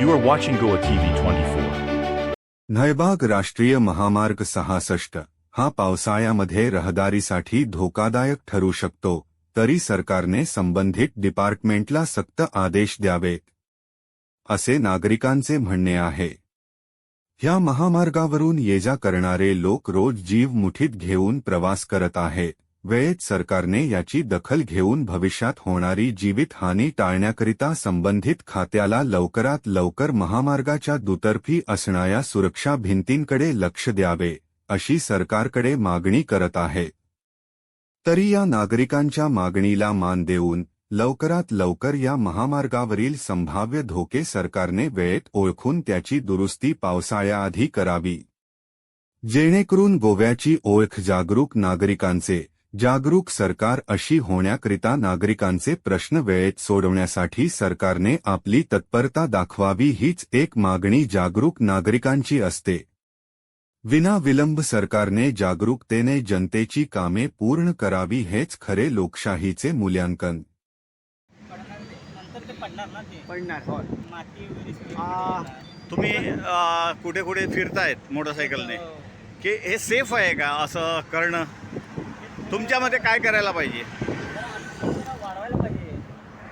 You are watching Goa TV twenty four Naibag राष्ट्रीय महामार्ग सहासष्ट. हा पावसाळ्यामध्ये रहदारीसाठी धोकादायक ठरू शकतो तरी सरकारने संबंधित डिपार्टमेंटला सक्त आदेश द्यावेत. असे नागरिकांचे म्हणणे आहे. ह्या महामार्गावरून ये जा करणारे लोक रोज जीव मुठीत घेऊन प्रवास करत आहेत. वेळेत सरकारने याची दखल घेऊन भविष्यात होणारी जीवितहानी टाळण्याकरिता संबंधित खात्याला लवकरात लवकर महामार्गाच्या दुतर्फी असणाऱ्या सुरक्षा भिंतींकडे लक्ष द्यावे अशी सरकारकडे मागणी करत आहे. तरी या नागरिकांच्या मागणीला मान देऊन लवकरात लवकर या महामार्गावरील संभाव्य धोके सरकारने वेळेत ओळखून त्याची दुरुस्ती पावसाळ्याआधी करावी. जेणेकरून गोव्याची ओळख जागरूक नागरिकांचे जागरूक सरकार अशी होण्याकरिता नागरिकांचे प्रश्न वेळेत सोडवण्यासाठी सरकारने आपली तत्परता दाखवावी हीच एक मागणी जागरूक नागरिकांची असते. विना विलंब सरकारने जागरूकतेने जनतेची कामे पूर्ण करावी हेच खरे लोकशाहीचे मूल्यांकन. नंतर ते पडणार ना ते. पडणार होय माती वगैरे सगळी आ, पडणार. तुम्ही कुठे कुठे फिरतायत मोटरसायकलने? की हे सेफ आहे का असं करणं? तुमच्यामध्ये काय करायला पाहिजे? वाढवायला पाहिजे.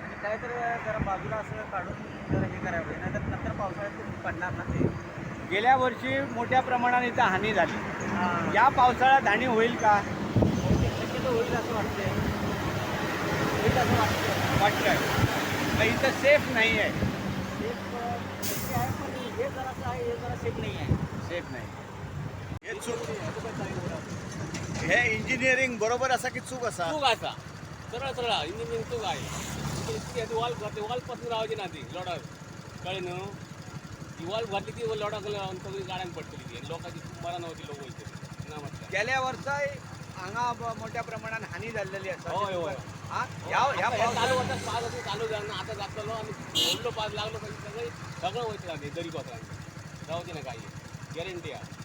आणि काय तर जरा बाजूला असं काढून जरा हे करायला पाहिजे. नाहीतर नंतर पावसाळ्यात पडणार ना ते. गेल्या वर्षी मोठ्या प्रमाणात इथं हानी झाली. या पावसाळ्यात हानी होईल का? शक्यतो होईल असं वाटतंय. होईल असं वाटतंय. मग इथं सेफ नाही आहे. सेफ आहे पण हे जरासं आहे हे जरा सेफ नाही आहे. सेफ नाही. हे इंजिनिअरिंग बरोबर असा की चूक असा? चूक असा. सरळ सरळ. इंजिनिअरिंग चूक आहे. ती वॉल घातली वॉलपासून राहायची ना ती. लॉडक कळे न्हू ती वॉल घातली ती लॉडक लावून सगळी गाड्यांक पडटली ती लोकांची मरण होती लोक वयतली ना म्हटलं गेल्या वर्सा हांगा ब- मोठ्या प्रमाणात हानी झालेली असा होय, होय. हा? ह्या ह्या चालू वर्षात पाच चालू झालं ना आता जातलो आणि ओढलो पाच लागलो पण सगळे सगळं व्हायचं लागले दरी जाऊ दे ना काही. गॅरंटी आहे.